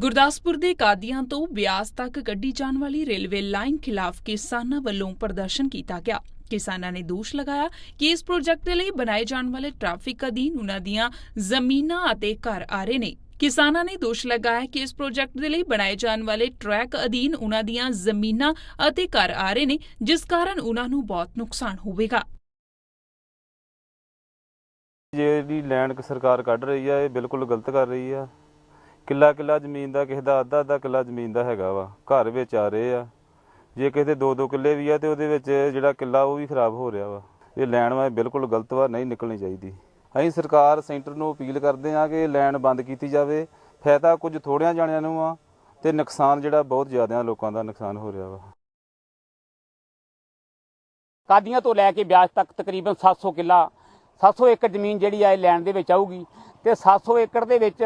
ਗੁਰਦਾਸਪੁਰ ਦੇ ਕਾਦੀਆਂ ਤੋਂ ਬਿਆਸ ਤੱਕ ਕੱਢੀ ਜਾਣ ਵਾਲੀ ਰੇਲਵੇ ਲਾਈਨ ਖਿਲਾਫ ਕਿਸਾਨਾਂ ਵੱਲੋਂ ਪ੍ਰਦਰਸ਼ਨ ਕੀਤਾ ਗਿਆ। ਕਿਸਾਨਾਂ ਨੇ ਦੋਸ਼ ਲਗਾਇਆ ਕਿ ਇਸ ਪ੍ਰੋਜੈਕਟ ਦੇ ਲਈ ਬਣਾਏ ਜਾਣ ਵਾਲੇ ਟ੍ਰੈਫਿਕ ਅਧੀਨ ਉਨ੍ਹਾਂ ਦੀਆਂ ਜ਼ਮੀਨਾਂ ਅਤੇ ਘਰ ਆ ਰਹੇ ਨੇ। ਕਿਸਾਨਾਂ ਨੇ ਦੋਸ਼ ਲਗਾਇਆ ਕਿ ਇਸ ਪ੍ਰੋਜੈਕਟ ਦੇ ਲਈ ਬਣਾਏ ਜਾਣ ਵਾਲੇ ਟਰੈਕ ਅਧੀਨ ਉਨ੍ਹਾਂ ਦੀਆਂ ਜ਼ਮੀਨਾਂ ਅਤੇ ਘਰ ਆ ਰਹੇ ਨੇ, ਜਿਸ ਕਾਰਨ ਉਨ੍ਹਾਂ ਨੂੰ ਬਹੁਤ ਨੁਕਸਾਨ ਹੋਵੇਗਾ। ਜਿਹੜੀ ਲੈਂਡ ਸਰਕਾਰ ਕੱਢ ਰਹੀ ਆ, ਇਹ ਬਿਲਕੁਲ ਗਲਤ ਕਰ ਰਹੀ ਆ। ਕਿੱਲਾ ਕਿੱਲਾ ਜ਼ਮੀਨ ਦਾ, ਕਿਸੇ ਦਾ ਅੱਧਾ ਅੱਧਾ ਕਿੱਲਾ ਜ਼ਮੀਨ ਦਾ ਹੈਗਾ ਵਾ, ਘਰ ਵਿੱਚ ਆ ਰਹੇ ਆ। ਜੇ ਕਿਸੇ ਦੇ ਦੋ ਦੋ ਕਿੱਲੇ ਵੀ ਆ ਤੇ ਉਹਦੇ ਵਿੱਚ ਜਿਹੜਾ ਕਿੱਲਾ ਉਹ ਵੀ ਖਰਾਬ ਹੋ ਰਿਹਾ ਵਾ। ਇਹ ਲੈਣ ਵਾ ਬਿਲਕੁਲ ਗਲਤ ਵਾ, ਨਹੀਂ ਨਿਕਲਣੀ ਚਾਹੀਦੀ। ਅਸੀਂ ਸਰਕਾਰ, ਸੈਂਟਰ ਨੂੰ ਅਪੀਲ ਕਰਦੇ ਹਾਂ ਕਿ ਲੈਣ ਬੰਦ ਕੀਤੀ ਜਾਵੇ। ਫਾਇਦਾ ਕੁਝ ਥੋੜਿਆਂ ਜਾਣਿਆਂ ਨੂੰ ਆ ਤੇ ਨੁਕਸਾਨ ਜਿਹੜਾ ਬਹੁਤ ਜ਼ਿਆਦਾ ਲੋਕਾਂ ਦਾ ਨੁਕਸਾਨ ਹੋ ਰਿਹਾ ਵਾ। ਕਾਦੀਆਂ ਤੋਂ ਲੈ ਕੇ ਬਿਆਸ ਤੱਕ ਤਕਰੀਬਨ 700 ਕਿੱਲਾ 700 ਏਕੜ ਜ਼ਮੀਨ ਜਿਹੜੀ ਆ ਇਹ ਲੈਣ ਦੇ ਵਿੱਚ ਆਊਗੀ ਤੇ 700 ਏਕੜ ਦੇ ਵਿੱਚ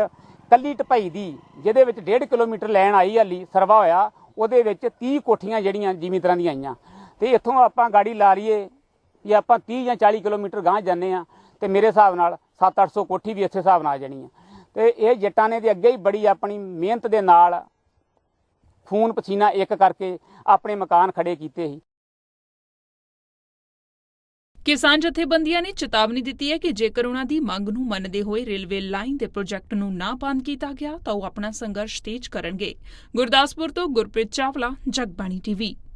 ਕੱਲੀ ਢਪਈ ਦੀ, ਜਿਹਦੇ ਵਿੱਚ 1.5 ਕਿਲੋਮੀਟਰ ਲੈਣ ਆਈ ਹਾਲੀ ਸਰਵਾ ਹੋਇਆ, ਉਹਦੇ ਵਿੱਚ 30 ਕੋਠੀਆਂ ਜਿਹੜੀਆਂ ਜ਼ਿਮੀਂਦਾਰਾਂ ਦੀਆਂ ਆਈਆਂ। ਤੇ ਇੱਥੋਂ ਆਪਾਂ ਗਾੜੀ ਲਾ ਲਈਏ ਜੇ ਆਪਾਂ 30 ਜਾਂ 40 ਕਿਲੋਮੀਟਰ ਗਾਂਹ ਜਾਂਦੇ ਆ, ਤੇ ਮੇਰੇ ਹਿਸਾਬ ਨਾਲ 7-800 ਕੋਠੀ ਵੀ ਇਸੇ ਹਿਸਾਬ ਨਾਲ ਆ ਜਾਣੀ ਆ। ਤੇ ਇਹ ਜੱਟਾਂ ਨੇ ਦੇ ਅੱਗੇ ਹੀ ਬੜੀ ਆਪਣੀ ਮਿਹਨਤ ਦੇ ਨਾਲ ਖੂਨ ਪਸੀਨਾ ਇੱਕ ਕਰਕੇ ਆਪਣੇ ਮਕਾਨ ਖੜੇ ਕੀਤੇ ਸੀ। ਕਿਸਾਨ ਜਥੇਬੰਦੀਆਂ ਨੇ ਚੇਤਾਵਨੀ ਦਿੱਤੀ ਹੈ ਕਿ ਜੇਕਰ ਉਨ੍ਹਾਂ ਦੀ ਮੰਗ ਨੂੰ ਮੰਨਦੇ ਹੋਏ ਰੇਲਵੇ ਲਾਈਨ ਦੇ ਪ੍ਰੋਜੈਕਟ ਨੂੰ ਨਾ ਬੰਦ ਕੀਤਾ ਗਿਆ, ਤਾਂ ਉਹ ਆਪਣਾ ਸੰਘਰਸ਼ ਤੇਜ਼ ਕਰਨਗੇ। ਗੁਰਦਾਸਪੁਰ ਤੋਂ ਗੁਰਪ੍ਰੀਤ ਚਾਵਲਾ, ਜਗਬਾਣੀ ਟੀਵੀ।